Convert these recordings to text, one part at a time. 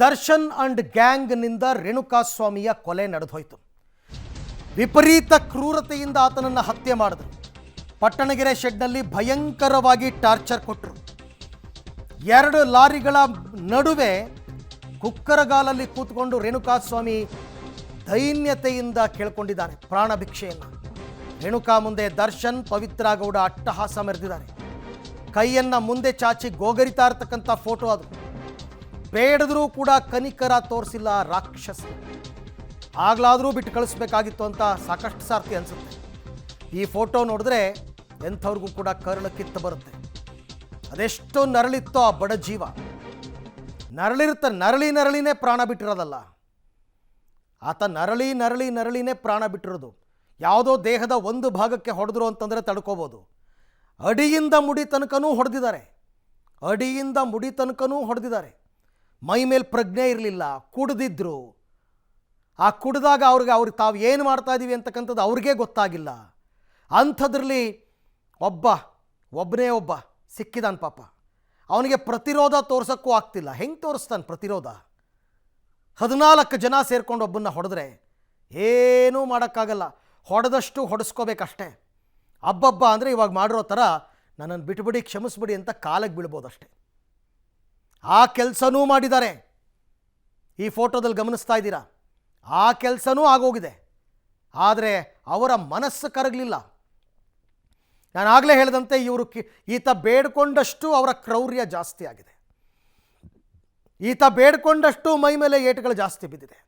Darshan and ಗ್ಯಾಂಗ್ನಿಂದ ರೇಣುಕಾಸ್ವಾಮಿಯ ಕೊಲೆ ನಡೆದೋಯ್ತು. ವಿಪರೀತ ಕ್ರೂರತೆಯಿಂದ ಆತನನ್ನು ಹತ್ಯೆ ಮಾಡಿದ್ರು. ಪಟ್ಟಣಗೆರೆ ಶೆಡ್ನಲ್ಲಿ ಭಯಂಕರವಾಗಿ ಟಾರ್ಚರ್ ಕೊಟ್ಟರು ಎರಡು ಲಾರಿಗಳ ನಡುವೆ ಕುಕ್ಕರಗಾಲಲ್ಲಿ ಕೂತ್ಕೊಂಡು ರೇಣುಕಾಸ್ವಾಮಿ ದೈನ್ಯತೆಯಿಂದ ಕೇಳ್ಕೊಂಡಿದ್ದಾನೆ ಪ್ರಾಣ ಭಿಕ್ಷೆಯನ್ನು. ರೇಣುಕಾ ಮುಂದೆ ದರ್ಶನ್, ಪವಿತ್ರ ಗೌಡ ಅಟ್ಟಹಾಸ ಮೆರೆದಿದ್ದಾರೆ. ಕೈಯನ್ನು ಮುಂದೆ ಚಾಚಿ ಗೋಗರಿತಾ ಇರತಕ್ಕಂಥ ಫೋಟೋ ಅದು. ಬೇಡದರೂ ಕೂಡ ಕನಿಕರ ತೋರಿಸಿಲ್ಲ ರಾಕ್ಷಸ. ಆಗ್ಲಾದರೂ ಬಿಟ್ಟು ಕಳಿಸ್ಬೇಕಾಗಿತ್ತು ಅಂತ ಸಾಕಷ್ಟು ಸಾರ್ಥಿ ಅನಿಸುತ್ತೆ. ಈ ಫೋಟೋ ನೋಡಿದ್ರೆ ಎಂಥವ್ರಿಗೂ ಕೂಡ ಕರ್ಣ ಕಿತ್ತು ಬರುತ್ತೆ. ಅದೆಷ್ಟು ನರಳಿತ್ತೋ ಆ ಬಡ ಜೀವ. ನರಳಿರುತ್ತೆ ನರಳಿ ನರಳಿನೇ ಪ್ರಾಣ ಬಿಟ್ಟಿರೋದಲ್ಲ. ಆತ ನರಳಿ ನರಳಿ ನರಳಿನೇ ಪ್ರಾಣ ಬಿಟ್ಟಿರೋದು. ಯಾವುದೋ ದೇಹದ ಒಂದು ಭಾಗಕ್ಕೆ ಹೊಡೆದ್ರು ಅಂತಂದರೆ ತಡ್ಕೋಬೋದು. ಅಡಿಯಿಂದ ಮುಡಿ ತನಕನೂ ಹೊಡೆದಿದ್ದಾರೆ. ಅಡಿಯಿಂದ ಮುಡಿ ತನಕನೂ ಹೊಡೆದಿದ್ದಾರೆ. ಮೈ ಮೇಲೆ ಪ್ರಜ್ಞೆ ಇರಲಿಲ್ಲ, ಕುಡಿದಿದ್ರು. ಆ ಕುಡಿದಾಗ ಅವ್ರಿಗೆ ಅವ್ರಿಗೆ ತಾವು ಏನು ಮಾಡ್ತಾ ಇದ್ದೀವಿ ಅಂತಕ್ಕಂಥದ್ದು ಅವ್ರಿಗೆ ಗೊತ್ತಾಗಿಲ್ಲ. ಅಂಥದ್ರಲ್ಲಿ ಒಬ್ಬ ಒಬ್ಬನೇ ಒಬ್ಬ ಸಿಕ್ಕಿದಾನ ಪಾಪ. ಅವನಿಗೆ ಪ್ರತಿರೋಧ ತೋರ್ಸೋಕ್ಕೂ ಆಗ್ತಿಲ್ಲ. ಹೆಂಗೆ ತೋರಿಸ್ತಾನೆ ಪ್ರತಿರೋಧ? ಹದಿನಾಲ್ಕು ಜನ ಸೇರ್ಕೊಂಡು ಒಬ್ಬನ್ನ ಹೊಡೆದ್ರೆ ಏನೂ ಮಾಡೋಕ್ಕಾಗಲ್ಲ. ಹೊಡೆದಷ್ಟು ಹೊಡೆಸ್ಕೋಬೇಕಷ್ಟೇ. ಅಬ್ಬಬ್ಬ ಅಂದರೆ ಇವಾಗ ಮಾಡಿರೋ ಥರ ನನ್ನನ್ನು ಬಿಟ್ಬಿಡಿ, ಕ್ಷಮಿಸ್ಬಿಡಿ ಅಂತ ಕಾಲಕ್ಕೆ ಬೀಳ್ಬೋದಷ್ಟೇ. ಆ ಕೆಲಸನೂ ಮಾಡಿದ್ದಾರೆ. ಈ ಫೋಟೋದಲ್ಲಿ ಗಮನಿಸ್ತಾ ಇದ್ದೀರಾ? ಆ ಕೆಲಸನೂ ಆಗೋಗಿದೆ. ಆದರೆ ಅವರ ಮನಸ್ಸು ಕರಗಲಿಲ್ಲ. ನಾನು ಆಗಲೇ ಹೇಳಿದಂತೆ ಇವರು ಈತ ಬೇಡ್ಕೊಂಡಷ್ಟು ಅವರ ಕ್ರೌರ್ಯ ಜಾಸ್ತಿ ಆಗಿದೆ. ಈತ ಬೇಡ್ಕೊಂಡಷ್ಟು ಮೈ ಮೇಲೆ ಏಟುಗಳು ಜಾಸ್ತಿ ಬಿದ್ದಿದೆ.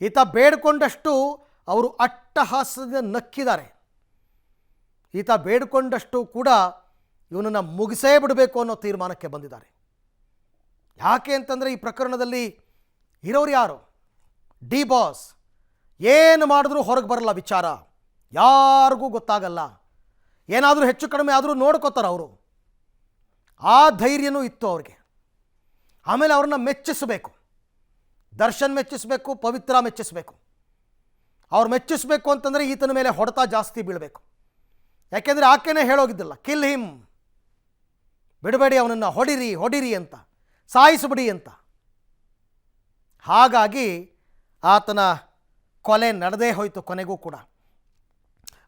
ಈತ ಬೇಡ್ಕೊಂಡಷ್ಟು ಅವರು ಅಟ್ಟಹಾಸದಿಂದ ನಕ್ಕಿದ್ದಾರೆ. ಈತ ಬೇಡ್ಕೊಂಡಷ್ಟು ಕೂಡ ಇವನನ್ನು ಮುಗಿಸೇ ಬಿಡಬೇಕು ಅನ್ನೋ ತೀರ್ಮಾನಕ್ಕೆ ಬಂದಿದ್ದಾರೆ. ಯಾಕೆ ಅಂತಂದರೆ ಈ ಪ್ರಕರಣದಲ್ಲಿ ಇರೋರು ಯಾರು? D boss. ಏನು ಮಾಡಿದ್ರೂ ಹೊರಗೆ ಬರಲ್ಲ ವಿಚಾರ. ಯಾರಿಗೂ ಗೊತ್ತಾಗಲ್ಲ. ಏನಾದರೂ ಹೆಚ್ಚು ಕಡಿಮೆ ಆದರೂ ನೋಡ್ಕೋತಾರೆ ಅವರು. ಆ ಧೈರ್ಯನೂ ಇತ್ತು ಅವ್ರಿಗೆ. ಆಮೇಲೆ ಅವ್ರನ್ನ ಮೆಚ್ಚಿಸಬೇಕು. ದರ್ಶನ್ ಮೆಚ್ಚಿಸಬೇಕು, ಪವಿತ್ರ ಮೆಚ್ಚಿಸಬೇಕು. ಅವ್ರು ಮೆಚ್ಚಿಸಬೇಕು ಅಂತಂದರೆ ಈತನ ಮೇಲೆ ಹೊಡೆತ ಜಾಸ್ತಿ ಬೀಳಬೇಕು. ಯಾಕೆಂದರೆ ಆಕೆನೇ ಹೇಳೋಗಿದ್ದಿಲ್ಲ, ಕಿಲ್ ಹಿಮ್. ಬಿಡಬೇಡಿ ಅವನನ್ನು, ಹೊಡಿರಿ ಹೊಡಿರಿ ಅಂತ. ಸಾಯಿಸಿಬಿಡಿ ಅಂತ. ಹಾಗಾಗಿ ಆತನ ಕೊಲೆ ನಡೆದೇ ಹೋಯಿತು ಕೊನೆಗೂ ಕೂಡ.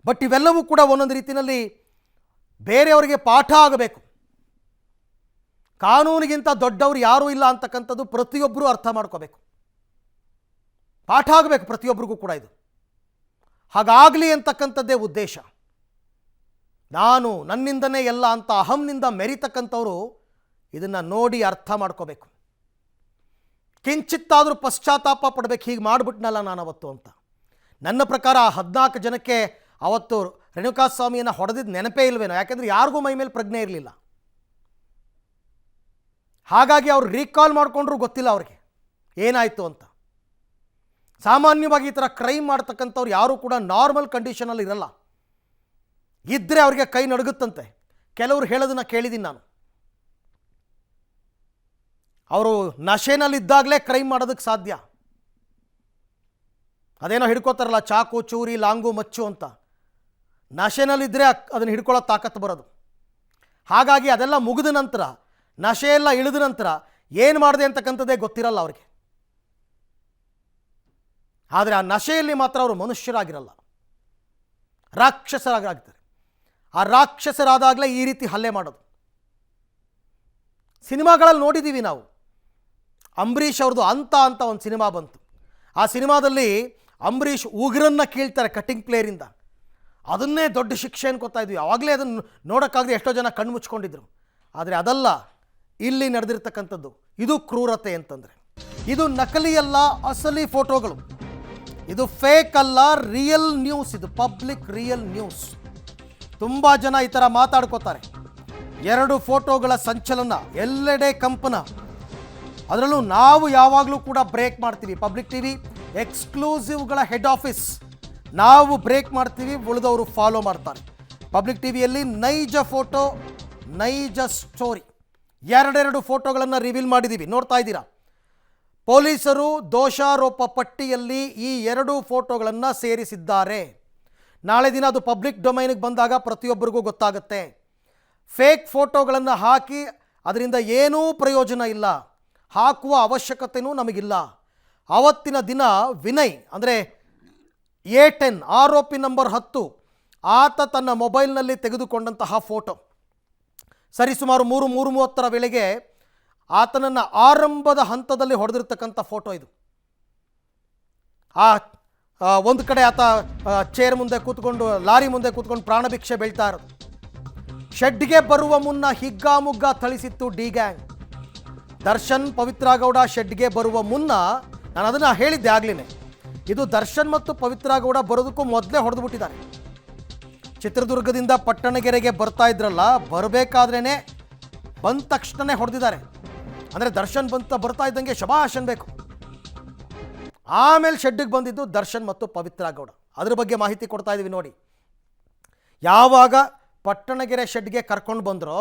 ಬಟ್ ಇವೆಲ್ಲವೂ ಕೂಡ ಒಂದೊಂದು ರೀತಿಯಲ್ಲಿ ಬೇರೆಯವರಿಗೆ ಪಾಠ ಆಗಬೇಕು. ಕಾನೂನಿಗಿಂತ ದೊಡ್ಡವರು ಯಾರೂ ಇಲ್ಲ ಅಂತಕ್ಕಂಥದ್ದು ಪ್ರತಿಯೊಬ್ಬರೂ ಅರ್ಥ ಮಾಡ್ಕೋಬೇಕು. ಪಾಠ ಆಗಬೇಕು ಪ್ರತಿಯೊಬ್ಬರಿಗೂ ಕೂಡ ಇದು. ಹಾಗಾಗಲಿ ಅಂತಕ್ಕಂಥದ್ದೇ ಉದ್ದೇಶ. ನಾನು ನನ್ನಿಂದನೇ ಎಲ್ಲ ಅಂತ ಅಹಂನಿಂದ ಮೆರಿತಕ್ಕಂಥವ್ರು ಇದನ್ನು ನೋಡಿ ಅರ್ಥ ಮಾಡ್ಕೋಬೇಕು. ಕಿಂಚಿತ್ತಾದರೂ ಪಶ್ಚಾತ್ತಾಪ ಪಡಬೇಕು, ಹೀಗೆ ಮಾಡಿಬಿಟ್ನಲ್ಲ ನಾನು ಅವತ್ತು ಅಂತ. ನನ್ನ ಪ್ರಕಾರ ಆ ಹದಿನಾಲ್ಕು ಜನಕ್ಕೆ ಅವತ್ತು ರೇಣುಕಾ ಸ್ವಾಮಿಯನ್ನು ಹೊಡೆದಿದ್ದು ನೆನಪೇ ಇಲ್ವೇನೋ, ಯಾಕೆಂದರೆ ಯಾರಿಗೂ ಮೈ ಮೇಲೆ ಪ್ರಜ್ಞೆ ಇರಲಿಲ್ಲ. ಹಾಗಾಗಿ ಅವ್ರು ರೀಕಾಲ್ ಮಾಡಿಕೊಂಡ್ರು ಗೊತ್ತಿಲ್ಲ ಅವ್ರಿಗೆ. ಏನಾಯಿತು ಅಂತ. ಸಾಮಾನ್ಯವಾಗಿ ಈ ಥರ ಕ್ರೈಮ್ ಮಾಡ್ತಕ್ಕಂಥವ್ರು ಯಾರೂ ಕೂಡ ನಾರ್ಮಲ್ ಕಂಡೀಷನಲ್ಲಿ ಇರಲ್ಲ. ಇದ್ದರೆ ಅವರಿಗೆ ಕೈ ನಡುಗುತ್ತಂತೆ. ಕೆಲವರು ಹೇಳೋದನ್ನು ಕೇಳಿದ್ದೀನಿ ನಾನು. ಅವರು ನಶೆನಲ್ಲಿದ್ದಾಗಲೇ ಕ್ರೈಮ್ ಮಾಡೋದಕ್ಕೆ ಸಾಧ್ಯ. ಅದೇನೋ ಹಿಡ್ಕೋತಾರಲ್ಲ, ಚಾಕು, ಚೂರಿ, ಲಾಂಗು, ಮಚ್ಚು ಅಂತ. ನಶೆನಲ್ಲಿದ್ದರೆ ಅದನ್ನು ಹಿಡ್ಕೊಳ್ಳೋ ತಾಕತ್ತು ಬರೋದು. ಹಾಗಾಗಿ ಅದೆಲ್ಲ ಮುಗಿದ ನಂತರ, ನಶೆ ಎಲ್ಲ ಇಳಿದ ನಂತರ ಏನು ಮಾಡಿದೆ ಅಂತಕ್ಕಂಥದ್ದೇ ಗೊತ್ತಿರಲ್ಲ ಅವ್ರಿಗೆ. ಆದರೆ ಆ ನಶೆಯಲ್ಲಿ ಮಾತ್ರ ಅವರು ಮನುಷ್ಯರಾಗಿರಲ್ಲ. ರಾಕ್ಷಸರಾಗ್ತಾರೆ ಆ ರಾಕ್ಷಸರಾದಾಗಲೇ ಈ ರೀತಿ ಹಲ್ಲೆ ಮಾಡೋದು. ಸಿನಿಮಾಗಳಲ್ಲಿ ನೋಡಿದ್ದೀವಿ ನಾವು. ಅಂಬರೀಷ್ ಅವ್ರದ್ದು ಅಂತ ಅಂತ ಒಂದು ಸಿನಿಮಾ ಬಂತು. ಆ ಸಿನಿಮಾದಲ್ಲಿ ಅಂಬರೀಷ್ ಉಗ್ರನ್ನು ಕೀಳ್ತಾರೆ ಕಟ್ಟಿಂಗ್ ಪ್ಲೇಯರಿಂದ ಅದನ್ನೇ ದೊಡ್ಡ ಶಿಕ್ಷೆ ಅನ್ಕೋತಾ ಇದ್ವಿ. ಆವಾಗಲೇ ಅದನ್ನು ನೋಡೋಕ್ಕಾಗದೆ ಎಷ್ಟೋ ಜನ ಕಣ್ಣು ಮುಚ್ಕೊಂಡಿದ್ರು. ಆದರೆ ಅದಲ್ಲ, ಇಲ್ಲಿ ನಡೆದಿರ್ತಕ್ಕಂಥದ್ದು. ಇದು ಕ್ರೂರತೆ ಅಂತಂದರೆ. ಇದು ನಕಲಿಯಲ್ಲ, ಅಸಲಿ ಫೋಟೋಗಳು. ಇದು ಫೇಕ್ ಅಲ್ಲ ರಿಯಲ್ ನ್ಯೂಸ್ ಇದು ಪಬ್ಲಿಕ್ ರಿಯಲ್ ನ್ಯೂಸ್ ತುಂಬ ಜನ ಈ ಥರ ಮಾತಾಡ್ಕೋತಾರೆ. ಎರಡು ಫೋಟೋಗಳ ಸಂಚಲನ, ಎಲ್ಲೆಡೆ ಕಂಪನ. ಅದರಲ್ಲೂ ನಾವು ಯಾವಾಗಲೂ ಕೂಡ ಬ್ರೇಕ್ ಮಾಡ್ತೀವಿ. ಪಬ್ಲಿಕ್ ಟಿ ವಿ ಎಕ್ಸ್ಕ್ಲೂಸಿವ್ಗಳ ಹೆಡ್ ಆಫೀಸ್. ನಾವು ಬ್ರೇಕ್ ಮಾಡ್ತೀವಿ, ಉಳಿದವರು ಫಾಲೋ ಮಾಡ್ತಾರೆ. ಪಬ್ಲಿಕ್ ಟಿ ವಿಯಲ್ಲಿ ನೈಜ ಫೋಟೋ, ನೈಜ ಸ್ಟೋರಿ. ಎರಡೆರಡು ಫೋಟೋಗಳನ್ನು ರಿವೀಲ್ ಮಾಡಿದ್ದೀವಿ ನೋಡ್ತಾ ಇದ್ದೀರಾ? ಪೊಲೀಸರು ದೋಷಾರೋಪ ಪಟ್ಟಿಯಲ್ಲಿ ಈ ಎರಡು ಫೋಟೋಗಳನ್ನು ಸೇರಿಸಿದ್ದಾರೆ. ನಾಳೆ ದಿನ ಅದು ಪಬ್ಲಿಕ್ ಡೊಮೈನಿಗೆ ಬಂದಾಗ ಪ್ರತಿಯೊಬ್ಬರಿಗೂ ಗೊತ್ತಾಗುತ್ತೆ. ಫೇಕ್ ಫೋಟೋಗಳನ್ನು ಹಾಕಿ, ಅದರಿಂದ ಏನೂ ಪ್ರಯೋಜನ ಇಲ್ಲ. ಹಾಕುವ ಅವಶ್ಯಕತೆಯೂ ನಮಗಿಲ್ಲ. ಆವತ್ತಿನ ದಿನ ವಿನಯ್, ಅಂದರೆ ಎ ಟೆನ್ ಆರೋಪಿ ನಂಬರ್ ಹತ್ತು, ಆತ ತನ್ನ ಮೊಬೈಲ್ನಲ್ಲಿ ತೆಗೆದುಕೊಂಡಂತಹ ಫೋಟೋ. ಸರಿಸುಮಾರು ಮೂರು ಮೂರು ಮೂವತ್ತರ ವೇಳೆಗೆ ಆತನನ್ನು ಆರಂಭದ ಹಂತದಲ್ಲಿ ಹೊಡೆದಿರ್ತಕ್ಕಂಥ ಫೋಟೋ ಇದು. ಆ ಒಂದು ಕಡೆ ಆತ ಚೇರ್ ಮುಂದೆ ಕೂತ್ಕೊಂಡು, ಲಾರಿ ಮುಂದೆ ಕೂತ್ಕೊಂಡು ಪ್ರಾಣಭಿಕ್ಷೆ ಬೀಳ್ತಾ ಇರೋದು. ಶೆಡ್ಗೆ ಬರುವ ಮುನ್ನ ಹಿಗ್ಗಾಮುಗ್ಗ ಥಳಿಸಿತ್ತು ಡಿ ಗ್ಯಾಂಗ್ ದರ್ಶನ್ ಪವಿತ್ರ ಗೌಡ ಶೆಡ್ಗೆ ಬರುವ ಮುನ್ನ ನಾನು ಅದನ್ನು ಹೇಳಿದ್ದೆ ಆಗ್ಲೇ ಇದು ದರ್ಶನ್ ಮತ್ತು ಪವಿತ್ರ ಗೌಡ ಬರೋದಕ್ಕೂ ಮೊದಲೇ ಹೊಡೆದು ಬಿಟ್ಟಿದ್ದಾರೆ. ಚಿತ್ರದುರ್ಗದಿಂದ ಪಟ್ಟಣಗೆರೆಗೆ ಬರ್ತಾ ಇದ್ರಲ್ಲ ಬರಬೇಕಾದ್ರೇ ಬಂದ ತಕ್ಷಣನೇ ಹೊಡೆದಿದ್ದಾರೆ. ಅಂದರೆ ದರ್ಶನ್ ಬಂತ ಬರ್ತಾ ಇದ್ದಂಗೆ ಶಬಾಷ್ ಅನ್ಬೇಕು ಆಮೇಲೆ ಶೆಡ್ಡಿಗೆ ಬಂದಿದ್ದು ದರ್ಶನ್ ಮತ್ತು ಪವಿತ್ರ ಗೌಡ ಅದ್ರ ಬಗ್ಗೆ ಮಾಹಿತಿ ಕೊಡ್ತಾ ಇದ್ದೀವಿ ನೋಡಿ. ಯಾವಾಗ ಪಟ್ಟಣಗೆರೆ ಶೆಡ್ಗೆ ಕರ್ಕೊಂಡು ಬಂದರೋ,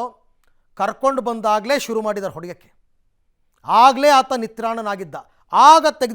ಕರ್ಕೊಂಡು ಬಂದಾಗಲೇ ಶುರು ಮಾಡಿದ್ದಾರೆ ಹೊಡೆಯೋಕ್ಕೆ. ಆಗಲೇ ಆತ ನಿತ್ರಾಣನಾಗಿದ್ದ. ಆಗ ತೆಗೆದು